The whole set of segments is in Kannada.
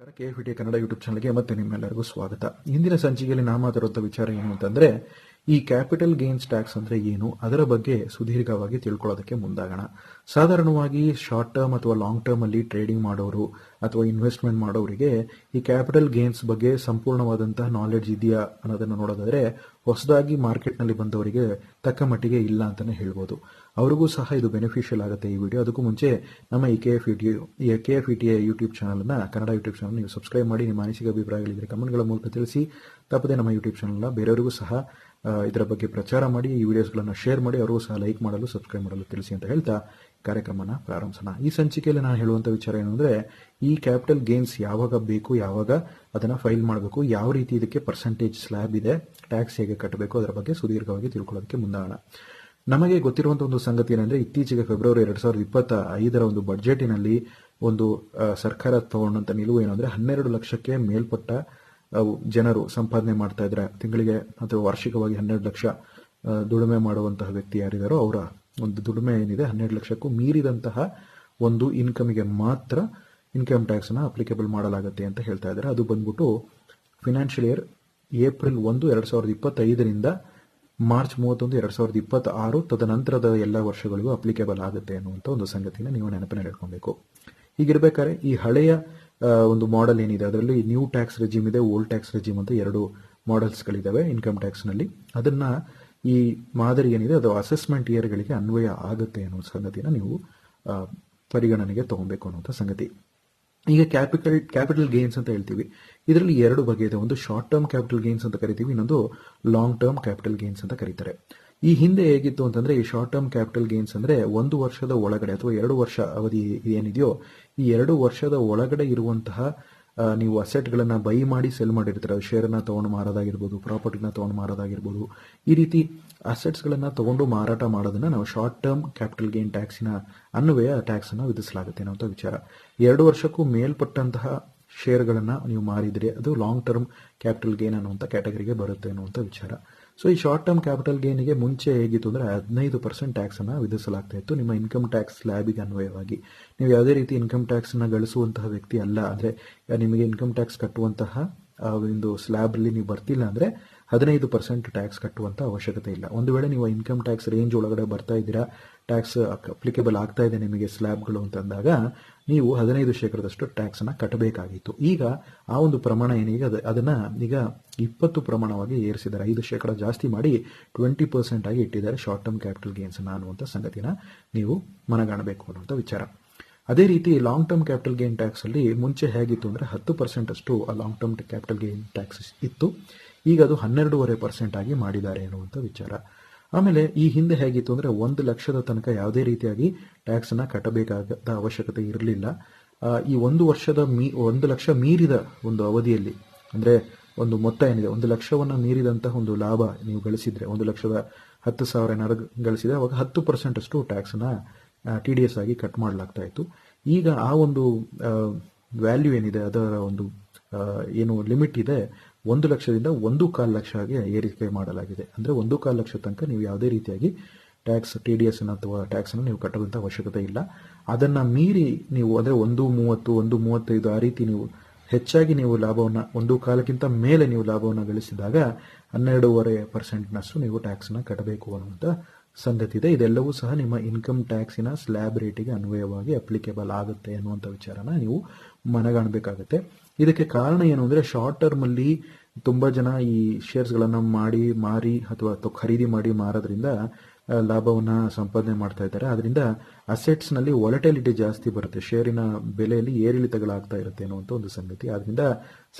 ನಮಸ್ಕಾರ ಕೆ ಎಫ್ ಕನ್ನಡ ಯೂಟ್ಯೂಬ್ ಚಾನಲ್ಗೆ ಮತ್ತೆ ನಿಮ್ಮೆಲ್ಲರಿಗೂ ಸ್ವಾಗತ. ಇಂದಿನ ಸಂಚಿಕೆಯಲ್ಲಿ ನಾ ಮಾತಾಡುವಂಥ ವಿಚಾರ ಏನು ಅಂತಂದ್ರೆ ಈ ಕ್ಯಾಪಿಟಲ್ ಗೇನ್ಸ್ ಟ್ಯಾಕ್ಸ್ ಅಂದ್ರೆ ಏನು? ಅದರ ಬಗ್ಗೆ ಸುದೀರ್ಘವಾಗಿ ತಿಳ್ಕೊಳ್ಳೋದಕ್ಕೆ ಮುಂದಾಗೋಣ. ಸಾಧಾರಣವಾಗಿ ಶಾರ್ಟ್ ಟರ್ಮ್ ಅಥವಾ ಲಾಂಗ್ ಟರ್ಮ್ ಅಲ್ಲಿ ಟ್ರೇಡಿಂಗ್ ಮಾಡೋರು ಅಥವಾ ಇನ್ವೆಸ್ಟ್ಮೆಂಟ್ ಮಾಡೋರಿಗೆ ಈ ಕ್ಯಾಪಿಟಲ್ ಗೇನ್ಸ್ ಬಗ್ಗೆ ಸಂಪೂರ್ಣವಾದಂತಹ ನಾಲೆಡ್ಜ್ ಇದೆಯಾ ಅನ್ನೋದನ್ನು ನೋಡೋದಾದ್ರೆ ಹೊಸದಾಗಿ ಮಾರ್ಕೆಟ್ನಲ್ಲಿ ಬಂದವರಿಗೆ ತಕ್ಕ ಮಟ್ಟಿಗೆ ಇಲ್ಲ ಅಂತಾನೆ ಹೇಳ್ಬೋದು. ಅವ್ರಿಗೂ ಸಹ ಇದು ಬೆನಿಫಿಷಿಯಲ್ ಆಗುತ್ತೆ ಈ ವಿಡಿಯೋ ಅದಕ್ಕೂ ಮುಂಚೆ ನಮ್ಮ ಈ K F ET K F ಇಟಿಯ YouTube ಚಾನಲ್ನ ಕನ್ನಡ ಯೂಟ್ಯೂಬ್ ಚಾನಲ್ ನೀವು ಸಬ್ಸ್ಕ್ರೈಬ್ ಮಾಡಿ, ನಿಮ್ಮ ಅನಿಸಿಕೆ ಅಭಿಪ್ರಾಯಗಳಿದ್ರೆ ಕಮೆಂಟ್ಗಳ ಮೂಲಕ ತಿಳಿಸಿ. ತಪ್ಪದೆ ನಮ್ಮ ಯೂಟ್ಯೂಬ್ ಚಾನಲ್ನ ಬೇರೆಯವರಿಗೂ ಸಹ ಇದರ ಬಗ್ಗೆ ಪ್ರಚಾರ ಮಾಡಿ, ಈ ವಿಡಿಯೋಸ್ಗಳನ್ನು ಶೇರ್ ಮಾಡಿ, ಅವರಿಗೂ ಸಹ ಲೈಕ್ ಮಾಡಲು ಸಬ್ಸ್ಕ್ರೈಬ್ ಮಾಡಲು ತಿಳಿಸಿ ಅಂತ ಹೇಳ್ತಾ ಕಾರ್ಯಕ್ರಮನ ಪ್ರಾರಂಭಿಸೋಣ. ಈ ಸಂಚಿಕೆಯಲ್ಲಿ ನಾನು ಹೇಳುವಂಥ ವಿಚಾರ ಏನು ಅಂದರೆ, ಈ ಕ್ಯಾಪಿಟಲ್ ಗೇನ್ಸ್ ಯಾವಾಗ ಬೇಕು, ಯಾವಾಗ ಅದನ್ನು ಫೈಲ್ ಮಾಡಬೇಕು, ಯಾವ ರೀತಿ ಇದಕ್ಕೆ ಪರ್ಸೆಂಟೇಜ್ ಸ್ಲ್ಯಾಬ್ ಇದೆ ಟ್ಯಾಕ್ಸ್ ಹೇಗೆ ಕಟ್ಟಬೇಕು, ಅದರ ಬಗ್ಗೆ ಸುದೀರ್ಘವಾಗಿ ತಿಳ್ಕೊಳ್ಳೋದಕ್ಕೆ ಮುಂದಾಗೋಣ. ನಮಗೆ ಗೊತ್ತಿರುವಂಥ ಒಂದು ಸಂಗತಿ ಏನಂದರೆ, ಇತ್ತೀಚೆಗೆ ಫೆಬ್ರವರಿ ಎರಡು ಸಾವಿರದ ಇಪ್ಪತ್ತ ಐದರ ಒಂದು ಬಡ್ಜೆಟಿನಲ್ಲಿ ಒಂದು ಸರ್ಕಾರ ತಗೊಂಡಂಥ ನಿಲುವು ಏನು ಅಂದರೆ, ಹನ್ನೆರಡು ಲಕ್ಷಕ್ಕೆ ಮೇಲ್ಪಟ್ಟ ಜನರು ಸಂಪಾದನೆ ಮಾಡ್ತಾ ಇದ್ರೆ ತಿಂಗಳಿಗೆ ಅಥವಾ ವಾರ್ಷಿಕವಾಗಿ ಹನ್ನೆರಡು ಲಕ್ಷ ದುಡಿಮೆ ಮಾಡುವಂತಹ ವ್ಯಕ್ತಿ ಯಾರಿದಾರೋ ಅವರ ಒಂದು ದುಡಿಮೆ ಏನಿದೆ ಹನ್ನೆರಡು ಲಕ್ಷಕ್ಕೂ ಮೀರಿದಂತಹ ಒಂದು ಇನ್ಕಮಿಗೆ ಮಾತ್ರ ಇನ್ಕಮ್ ಟ್ಯಾಕ್ಸ್ನ ಅಪ್ಲಿಕೇಬಲ್ ಮಾಡಲಾಗುತ್ತೆ ಅಂತ ಹೇಳ್ತಾ ಇದ್ದಾರೆ. ಅದು ಬಂದ್ಬಿಟ್ಟು ಫಿನಾನ್ಷಿಯಲ್ ಇಯರ್ ಏಪ್ರಿಲ್ ಒಂದು, ಎರಡು ಸಾವಿರದ ಇಪ್ಪತ್ತೈದರಿಂದ ಮಾರ್ಚ್ ಮೂವತ್ತೊಂದು, ಎರಡ್ ಸಾವಿರದ ಇಪ್ಪತ್ತ ಆರು ತದನಂತರದ ಎಲ್ಲ ವರ್ಷಗಳಿಗೂ ಅಪ್ಲಿಕೇಬಲ್ ಆಗುತ್ತೆ ಅನ್ನುವಂಥ ಒಂದು ಸಂಗತಿನ ನೀವು ನೆನಪಿನಲ್ಲಿ ಇಟ್ಕೊಬೇಕು ಹೀಗಿರ್ಬೇಕಾದ್ರೆ ಈ ಹಳೆಯ ಒಂದು ಮಾಡೆಲ್ ಏನಿದೆ, ಅದರಲ್ಲಿ ನ್ಯೂ ಟ್ಯಾಕ್ಸ್ ರೆಜಿಮ್ ಇದೆ ಓಲ್ಡ್ ಟ್ಯಾಕ್ಸ್ ರೆಜಿಮ್ ಅಂತ ಎರಡು ಮಾಡೆಲ್ಸ್ಗಳಿದ್ದಾವೆ ಇನ್ಕಮ್ ಟ್ಯಾಕ್ಸ್ನಲ್ಲಿ ಅದನ್ನ ಈ ಮಾದರಿ ಏನಿದೆ, ಅದು ಅಸೆಸ್ಮೆಂಟ್ ಇಯರ್ಗಳಿಗೆ ಅನ್ವಯ ಆಗುತ್ತೆ ಅನ್ನೋ ಸಂಗತಿನ ನೀವು ಪರಿಗಣನೆಗೆ ತಗೊಬೇಕು ಅನ್ನೋಂಥ ಸಂಗತಿ. ಈಗ ಕ್ಯಾಪಿಟಲ್ ಕ್ಯಾಪಿಟಲ್ ಗೇನ್ಸ್ ಅಂತ ಹೇಳ್ತೀವಿ. ಇದರಲ್ಲಿ ಎರಡು ಬಗೆ ಇದೆ ಒಂದು ಶಾರ್ಟ್ ಟರ್ಮ್ ಕ್ಯಾಪಿಟಲ್ ಗೇನ್ಸ್ ಅಂತ ಕರಿತೀವಿ, ಇನ್ನೊಂದು ಲಾಂಗ್ ಟರ್ಮ್ ಕ್ಯಾಪಿಟಲ್ ಗೇನ್ಸ್ ಅಂತ ಕರೀತಾರೆ. ಈ ಹಿಂದೆ ಹೇಗಿತ್ತು ಅಂತಂದ್ರೆ, ಈ ಶಾರ್ಟ್ ಟರ್ಮ್ ಕ್ಯಾಪಿಟಲ್ ಗೇನ್ಸ್ ಅಂದ್ರೆ ಒಂದು ವರ್ಷದ ಒಳಗಡೆ ಅಥವಾ ಎರಡು ವರ್ಷ ಅವಧಿ ಏನಿದೆಯೋ, ಈ ಎರಡು ವರ್ಷದ ಒಳಗಡೆ ಇರುವಂತಹ ನೀವು ಅಸೆಟ್ಗಳನ್ನ ಬೈ ಮಾಡಿ ಸೆಲ್ ಮಾಡಿರ್ತೀರ. ಶೇರ್ನ ತಗೊಂಡು ಮಾರೋದಾಗಿರ್ಬೋದು ಪ್ರಾಪರ್ಟಿನ ತಗೊಂಡು ಮಾರೋದಾಗಿರ್ಬೋದು. ಈ ರೀತಿ ಅಸೆಟ್ಸ್ ಗಳನ್ನ ತಗೊಂಡು ಮಾರಾಟ ಮಾಡೋದನ್ನ ನಾವು ಶಾರ್ಟ್ ಟರ್ಮ್ ಕ್ಯಾಪಿಟಲ್ ಗೇನ್ ಟ್ಯಾಕ್ಸಿನ ಅನ್ವಯ ಟ್ಯಾಕ್ಸ್ ಅನ್ನ ವಿಧಿಸಲಾಗುತ್ತೆ ಅನ್ನುವಂಥ ವಿಚಾರ. ಎರಡು ವರ್ಷಕ್ಕೂ ಮೇಲ್ಪಟ್ಟಂತಹ ಶೇರ್ಗಳನ್ನ ನೀವು ಮಾರಿದ್ರೆ ಅದು ಲಾಂಗ್ ಟರ್ಮ್ ಕ್ಯಾಪಿಟಲ್ ಗೇನ್ ಅನ್ನುವಂಥ ಕ್ಯಾಟಗರಿಗೆ ಬರುತ್ತೆ ಅನ್ನುವಂಥ ವಿಚಾರ. ಸೊ ಈ ಶಾರ್ಟ್ ಟರ್ಮ್ ಕ್ಯಾಪಿಟಲ್ ಗೇನಿಗೆ ಮುಂಚೆ ಹೇಗಿತ್ತು ಅಂದ್ರೆ ಹದಿನೈದು ಪರ್ಸೆಂಟ್ ಟ್ಯಾಕ್ಸ್ ಅನ್ನ ವಿಧಿಸಲಾಗ್ತಾ ಇತ್ತು. ನಿಮ್ಮ ಇನ್ಕಮ್ ಟ್ಯಾಕ್ಸ್ ಸ್ಲ್ಯಾಬಿಗೆ ಅನ್ವಯವಾಗಿ. ನೀವು ಯಾವುದೇ ರೀತಿ ಇನ್ಕಮ್ ಟ್ಯಾಕ್ಸ್ನ ಗಳಿಸುವಂತಹ ವ್ಯಕ್ತಿ ಅಲ್ಲ ಅಂದರೆ, ನಿಮಗೆ ಇನ್ಕಮ್ ಟ್ಯಾಕ್ಸ್ ಕಟ್ಟುವಂತಹ ಒಂದು ಸ್ಲ್ಯಾಬಲ್ಲಿ ನೀವು ಬರ್ತಿಲ್ಲ ಅಂದ್ರೆ ಹದಿನೈದು ಪರ್ಸೆಂಟ್ ಟ್ಯಾಕ್ಸ್ ಕಟ್ಟುವಂತ ಅವಶ್ಯಕತೆ ಇಲ್ಲ. ಒಂದು ವೇಳೆ ನೀವು ಇನ್ಕಮ್ ಟ್ಯಾಕ್ಸ್ ರೇಂಜ್ ಒಳಗಡೆ ಬರ್ತಾ ಇದ್ದೀರಾ ಟ್ಯಾಕ್ಸ್ ಅಪ್ಲಿಕೇಬಲ್ ಆಗ್ತಾ ಇದೆ ನಿಮಗೆ ಸ್ಲ್ಯಾಬ್ಗಳು ಅಂತಂದಾಗ ನೀವು ಹದಿನೈದು ಶೇಕಡದಷ್ಟು ಟ್ಯಾಕ್ಸ್ ಅನ್ನ ಕಟ್ಟಬೇಕಾಗಿತ್ತು. ಈಗ ಆ ಒಂದು ಪ್ರಮಾಣ ಏನೀಗ ಅದು, ಅದನ್ನ ಈಗ ಇಪ್ಪತ್ತು ಪ್ರಮಾಣವಾಗಿ ಏರಿಸಿದ್ದಾರೆ. ಐದು ಶೇಕಡ ಜಾಸ್ತಿ ಮಾಡಿ ಟ್ವೆಂಟಿ ಪರ್ಸೆಂಟ್ ಆಗಿ ಇಟ್ಟಿದ್ದಾರೆ ಶಾರ್ಟ್ ಟರ್ಮ್ ಕ್ಯಾಪಿಟಲ್ ಗೇನ್ಸ್ ಅನ್ನುವಂಥ ಸಂಗತಿನ ನೀವು ಮನಗಾಣಬೇಕು ಅನ್ನುವಂಥ ವಿಚಾರ. ಅದೇ ರೀತಿ long term capital gain tax ಅಲ್ಲಿ ಮುಂಚೆ ಹೇಗಿತ್ತು ಅಂದ್ರೆ ಹತ್ತು ಪರ್ಸೆಂಟ್ ಅಷ್ಟು ಆ long term capital gain tax ಇತ್ತು. ಈಗ ಅದು ಹನ್ನೆರಡೂವರೆ ಪರ್ಸೆಂಟ್ ಆಗಿ ಮಾಡಿದ್ದಾರೆ ಅನ್ನುವಂಥ ವಿಚಾರ. ಆಮೇಲೆ ಈ ಹಿಂದೆ ಹೇಗಿತ್ತು ಅಂದ್ರೆ ಒಂದು ಲಕ್ಷದ ತನಕ ಯಾವುದೇ ರೀತಿಯಾಗಿ ಟ್ಯಾಕ್ಸ್ ಅನ್ನ ಕಟ್ಟಬೇಕಾದ ಅವಶ್ಯಕತೆ ಇರಲಿಲ್ಲ. ಈ ಒಂದು ವರ್ಷದ ಮೀ, ಒಂದು ಲಕ್ಷ ಮೀರಿದ ಒಂದು ಅವಧಿಯಲ್ಲಿ, ಅಂದ್ರೆ ಒಂದು ಮೊತ್ತ ಏನಿದೆ, ಒಂದು ಲಕ್ಷವನ್ನು ಮೀರಿದಂತಹ ಒಂದು ಲಾಭ ನೀವು ಗಳಿಸಿದ್ರೆ, ಒಂದು ಲಕ್ಷದ ಹತ್ತು ಸಾವಿರ ಏನಾದ್ರು ಗಳಿಸಿದ್ರೆ, ಅವಾಗ ಹತ್ತು ಪರ್ಸೆಂಟ್ ಅಷ್ಟು ಟಿ ಡಿ ಎಸ್ ಆಗಿ ಕಟ್ ಮಾಡಲಾಗ್ತಾ ಇತ್ತು. ಈಗ ಆ ಒಂದು ವ್ಯಾಲ್ಯೂ ಏನಿದೆ, ಅದರ ಒಂದು ಏನು ಲಿಮಿಟ್ ಇದೆ, ಒಂದು ಲಕ್ಷದಿಂದ ಒಂದು ಕಾಲು ಲಕ್ಷ ಆಗಿ ಏರಿಕೆ ಮಾಡಲಾಗಿದೆ. ಅಂದ್ರೆ ಒಂದು ಕಾಲು ಲಕ್ಷ ತನಕ ನೀವು ಯಾವುದೇ ರೀತಿಯಾಗಿ ಟ್ಯಾಕ್ಸ್ ಟಿ ಡಿ ಎಸ್ ಅಥವಾ ಟ್ಯಾಕ್ಸನ್ನು ನೀವು ಕಟ್ಟುವಂತ ಅವಶ್ಯಕತೆ ಇಲ್ಲ. ಅದನ್ನ ಮೀರಿ ನೀವು, ಅಂದ್ರೆ ಒಂದು ಮೂವತ್ತು, ಒಂದು ಮೂವತ್ತೈದು ಆ ರೀತಿ ನೀವು ಹೆಚ್ಚಾಗಿ ನೀವು ಲಾಭವನ್ನು, ಒಂದು ಕಾಲಕ್ಕಿಂತ ಮೇಲೆ ನೀವು ಲಾಭವನ್ನು ಗಳಿಸಿದಾಗ ಹನ್ನೆರಡೂವರೆ ಪರ್ಸೆಂಟ್ನಷ್ಟು ನೀವು ಟ್ಯಾಕ್ಸನ್ನು ಕಟ್ಟಬೇಕು ಅನ್ನುವಂತ ಸಂಗತಿ ಇದೆ ಇದೆಲ್ಲವೂ ಸಹ ನಿಮ್ಮ ಇನ್ಕಮ್ ಟ್ಯಾಕ್ಸಿನ ಸ್ಲ್ಯಾಬ್ ರೇಟಿಗೆ ಅನ್ವಯವಾಗಿ ಅಪ್ಲಿಕೇಬಲ್ ಆಗುತ್ತೆ ಅನ್ನುವಂಥ ವಿಚಾರನ ನೀವು ಮನಗಾಣಬೇಕಾಗುತ್ತೆ. ಇದಕ್ಕೆ ಕಾರಣ ಏನು ಅಂದರೆ ಶಾರ್ಟ್ ಟರ್ಮಲ್ಲಿ ತುಂಬ ಜನ ಈ ಶೇರ್ಸ್ಗಳನ್ನು ಮಾಡಿ, ಮಾರಿ ಅಥವಾ ಖರೀದಿ ಮಾಡಿ ಮಾರೋದ್ರಿಂದ ಲಾಭವನ್ನ ಸಂಪಾದನೆ ಮಾಡ್ತಾ ಇದ್ದಾರೆ. ಅದರಿಂದ ಅಸೆಟ್ಸ್ನಲ್ಲಿ ವಾಲಟಿಲಿಟಿ ಜಾಸ್ತಿ ಬರುತ್ತೆ. ಶೇರಿನ ಬೆಲೆಯಲ್ಲಿ ಏರಿಳಿತಗಳಾಗ್ತಾ ಇರುತ್ತೆ ಅನ್ನುವಂಥ ಒಂದು ಸಂಗತಿ. ಆದ್ರಿಂದ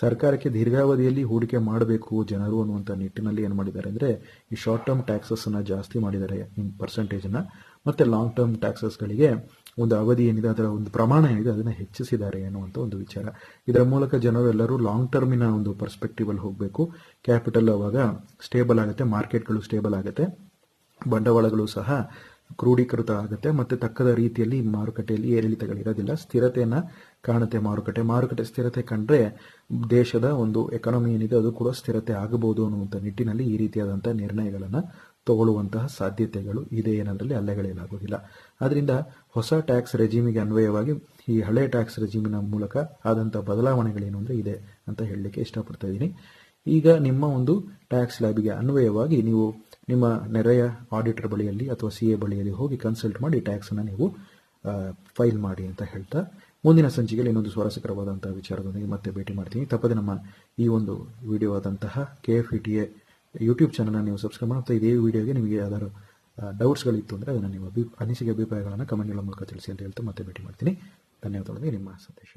ಸರ್ಕಾರಕ್ಕೆ ದೀರ್ಘಾವಧಿಯಲ್ಲಿ ಹೂಡಿಕೆ ಮಾಡಬೇಕು ಜನರು ಅನ್ನುವಂಥ ನಿಟ್ಟಿನಲ್ಲಿ ಏನು ಮಾಡಿದ್ದಾರೆ ಅಂದ್ರೆ ಈ ಶಾರ್ಟ್ ಟರ್ಮ್ ಟ್ಯಾಕ್ಸಸ್ ಅನ್ನ ಜಾಸ್ತಿ ಮಾಡಿದ್ದಾರೆ ಪರ್ಸೆಂಟೇಜ್ ಅನ್ನ. ಮತ್ತೆ ಲಾಂಗ್ ಟರ್ಮ್ ಟ್ಯಾಕ್ಸಸ್ ಗಳಿಗೆ ಒಂದು ಅವಧಿ ಏನಿದೆ, ಅದರ ಒಂದು ಪ್ರಮಾಣ ಏನಿದೆ, ಅದನ್ನ ಹೆಚ್ಚಿಸಿದ್ದಾರೆ ಅನ್ನುವಂಥ ಒಂದು ವಿಚಾರ. ಇದರ ಮೂಲಕ ಜನರು ಎಲ್ಲರೂ ಲಾಂಗ್ ಟರ್ಮಿನ ಒಂದು ಪರ್ಸ್ಪೆಕ್ಟಿವ್ ಅಲ್ಲಿ ಹೋಗಬೇಕು. ಕ್ಯಾಪಿಟಲ್ ಅವಾಗ ಸ್ಟೇಬಲ್ ಆಗುತ್ತೆ ಮಾರ್ಕೆಟ್ಗಳು ಸ್ಟೇಬಲ್ ಆಗುತ್ತೆ. ಬಂಡವಾಳಗಳು ಸಹ ಕ್ರೋಢೀಕೃತ ಆಗುತ್ತೆ ಮತ್ತೆ ತಕ್ಕದ ರೀತಿಯಲ್ಲಿ ಮಾರುಕಟ್ಟೆಯಲ್ಲಿ ಏರಿಳಿತಗಳಿರೋದಿಲ್ಲ. ಸ್ಥಿರತೆಯನ್ನು ಕಾಣುತ್ತೆ ಮಾರುಕಟ್ಟೆ. ಮಾರುಕಟ್ಟೆ ಸ್ಥಿರತೆ ಕಂಡ್ರೆ ದೇಶದ ಒಂದು ಎಕಾನಮಿ ಏನಿದೆ ಅದು ಕೂಡ ಸ್ಥಿರತೆ ಆಗಬಹುದು ಅನ್ನುವಂಥ ನಿಟ್ಟಿನಲ್ಲಿ ಈ ರೀತಿಯಾದಂಥ ನಿರ್ಣಯಗಳನ್ನು ತಗೊಳ್ಳುವಂತಹ ಸಾಧ್ಯತೆಗಳು ಇದೆ. ಏನಂದ್ರಲ್ಲಿ ಅಲ್ಲೆಗಳಿಲಾಗುವುದಿಲ್ಲ ಆದ್ದರಿಂದ ಹೊಸ ಟ್ಯಾಕ್ಸ್ ರೆಜಿಮಿಗೆ ಅನ್ವಯವಾಗಿ ಈ ಹಳೆ ಟ್ಯಾಕ್ಸ್ ರೆಜಿಮಿನ ಮೂಲಕ ಆದಂಥ ಬದಲಾವಣೆಗಳೇನು ಅಂದರೆ ಇದೆ ಅಂತ ಹೇಳಲಿಕ್ಕೆ ಇಷ್ಟಪಡ್ತಾ ಇದ್ದೀನಿ. ಈಗ ನಿಮ್ಮ ಒಂದು ಟ್ಯಾಕ್ಸ್ ಲ್ಯಾಬಿಗೆ ಅನ್ವಯವಾಗಿ ನೀವು ನಿಮ್ಮ ನೆರೆಯ ಆಡಿಟರ್ ಬಳಿಯಲ್ಲಿ ಅಥವಾ ಸಿ ಎ ಬಳಿಯಲ್ಲಿ ಹೋಗಿ ಕನ್ಸಲ್ಟ್ ಮಾಡಿ ಟ್ಯಾಕ್ಸನ್ನು ನೀವು ಫೈಲ್ ಮಾಡಿ ಅಂತ ಹೇಳ್ತಾ, ಮುಂದಿನ ಸಂಚಿಕೆಯಲ್ಲಿ ಇನ್ನೊಂದು ಸ್ವಾರಸ್ಯಕರವಾದಂತಹ ವಿಚಾರದೊಂದಿಗೆ ಮತ್ತೆ ಭೇಟಿ ಮಾಡ್ತೀನಿ. ತಪ್ಪದೆ ನಮ್ಮ ಈ ಒಂದು ವಿಡಿಯೋ ಆದಂತಹ K F E T A YouTube ಚಾನಲ್ನ ನೀವು ಸಬ್ಸ್ಕ್ರೈಬ್ ಮತ್ತು ಇದೇ ವಿಡಿಯೋಗೆ ನಿಮಗೆ ಯಾವ್ದಾದ್ರು ಡೌಟ್ಸ್ಗಳಿತ್ತು ಅಂದರೆ ಅದನ್ನು ನಿಮ್ಮ ಅಭಿ, ಅನಿಸಿಕೆ, ಅಭಿಪ್ರಾಯಗಳನ್ನು ಕಮೆಂಟ್ಗಳ ಮೂಲಕ ತಿಳಿಸಿ ಅಂತ ಹೇಳ್ತಾ ಮತ್ತೆ ಭೇಟಿ ಮಾಡ್ತೀನಿ. ಧನ್ಯವಾದಗಳು. ನಿಮ್ಮ ಸಂದೇಶ